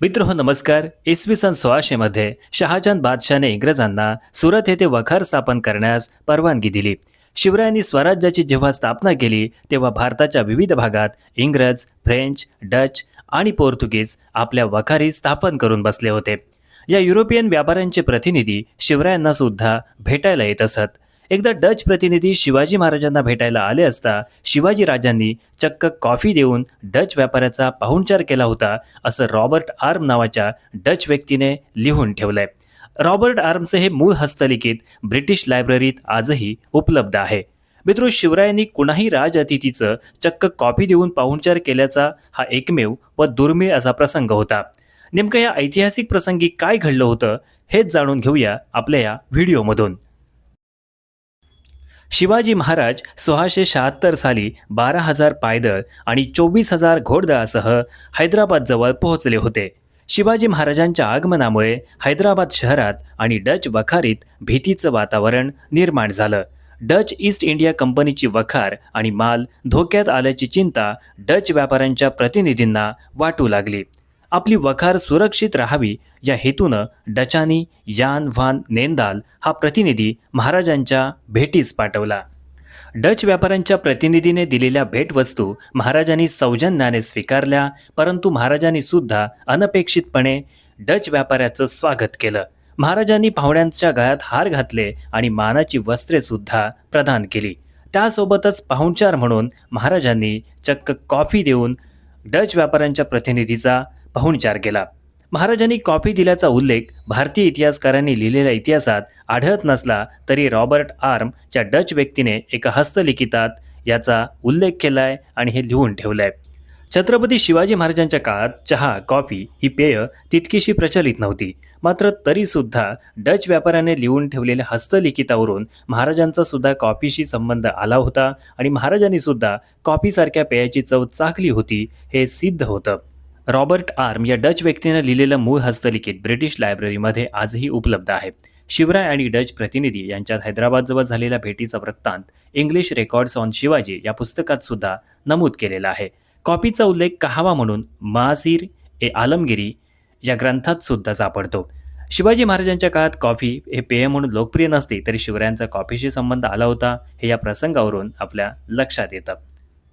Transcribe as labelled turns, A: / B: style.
A: मित्र नमस्कार. इसवी सन सोळाशेमध्ये शहाजहान बादशाने इंग्रजांना सुरत येथे वखार स्थापन करण्यास परवानगी दिली. शिवरायांनी स्वराज्याची जेव्हा स्थापना केली तेव्हा भारताच्या विविध भागात इंग्रज फ्रेंच डच आणि पोर्तुगीज आपल्या वखारी स्थापन करून बसले होते. या युरोपियन व्यापाऱ्यांचे प्रतिनिधी शिवरायांना सुद्धा भेटायला येत असत. एकदा डच प्रतिनिधी शिवाजी महाराजांना भेटायला आले असता शिवाजी राजांनी चक्क कॉफी देऊन डच व्यापाऱ्याचा पाहुणचार केला होता असं रॉबर्ट आर्म नावाच्या डच व्यक्तीने लिहून ठेवलंय. रॉबर्ट आर्मचे हे मूळ हस्तलिखित ब्रिटिश लायब्ररीत आजही उपलब्ध आहे. मित्रो शिवरायांनी कुणाही राज अतिथीचं चक्क कॉफी देऊन पाहुणचार केल्याचा हा एकमेव व दुर्मिळ असा प्रसंग होता. नेमकं या ऐतिहासिक प्रसंगी काय घडलं होतं हेच जाणून घेऊया आपल्या या व्हिडिओमधून. शिवाजी महाराज सोळाशे शहात्तर साली बारा हजार पायदळ आणि चोवीस हजार घोडदळासह हैदराबादजवळ पोहोचले होते. शिवाजी महाराजांच्या आगमनामुळे हैदराबाद शहरात आणि डच वखारीत भीतीचं वातावरण निर्माण झालं. डच ईस्ट इंडिया कंपनीची वखार आणि माल धोक्यात आल्याची चिंता डच व्यापाऱ्यांच्या प्रतिनिधींना वाटू लागली. आपली वखार सुरक्षित राहावी. या हेतूनं डचानी यान व्हान नेंदाल हा प्रतिनिधी महाराजांच्या भेटीस पाठवला. डच व्यापाऱ्यांच्या प्रतिनिधीने दिलेल्या भेटवस्तू महाराजांनी सौजन्याने स्वीकारल्या परंतु महाराजांनी सुद्धा अनपेक्षितपणे डच व्यापाऱ्याचं स्वागत केलं. महाराजांनी पाहुण्यांच्या गळ्यात हार घातले आणि मानाची वस्त्रे सुद्धा प्रदान केली. त्यासोबतच पाहुणचार म्हणून महाराजांनी चक्क कॉफी देऊन डच व्यापाऱ्यांच्या प्रतिनिधीचा पाहुणचार केला. महाराजांनी कॉफी दिल्याचा उल्लेख भारतीय इतिहासकारांनी लिहिलेल्या इतिहासात आढळत नसला तरी रॉबर्ट आर्म डच व्यक्तीने एका हस्तलिखितात याचा उल्लेख केलाय आणि हे लिहून ठेवलंय. छत्रपती शिवाजी महाराजांच्या काळात चहा कॉफी ही पेय तितकीशी प्रचलित नव्हती. मात्र तरीसुद्धा डच व्यापाऱ्याने लिहून ठेवलेल्या हस्तलिखितावरून महाराजांचा सुद्धा कॉफीशी संबंध आला होता आणि महाराजांनी सुद्धा कॉफीसारख्या पेयाची चव चाखली होती हे सिद्ध होतं. रॉबर्ट आर्म या डच व्यक्तीनं लिहिलेलं मूळ हस्तलिखित ब्रिटिश लायब्ररीमध्ये आजही उपलब्ध आहे. शिवराय आणि डच प्रतिनिधी यांच्यात हैदराबादजवळ झालेल्या भेटीचा वृत्तांत इंग्लिश रेकॉर्ड्स ऑन शिवाजी या पुस्तकात सुद्धा नमूद केलेला आहे. कॉपीचा उल्लेख कहावा म्हणून महासीर ए आलमगिरी या ग्रंथात सुद्धा सापडतो. शिवाजी महाराजांच्या काळात कॉफी हे पेय म्हणून लोकप्रिय नसते तरी शिवरायांचा कॉफीशी संबंध आला होता हे या प्रसंगावरून आपल्या लक्षात येतं.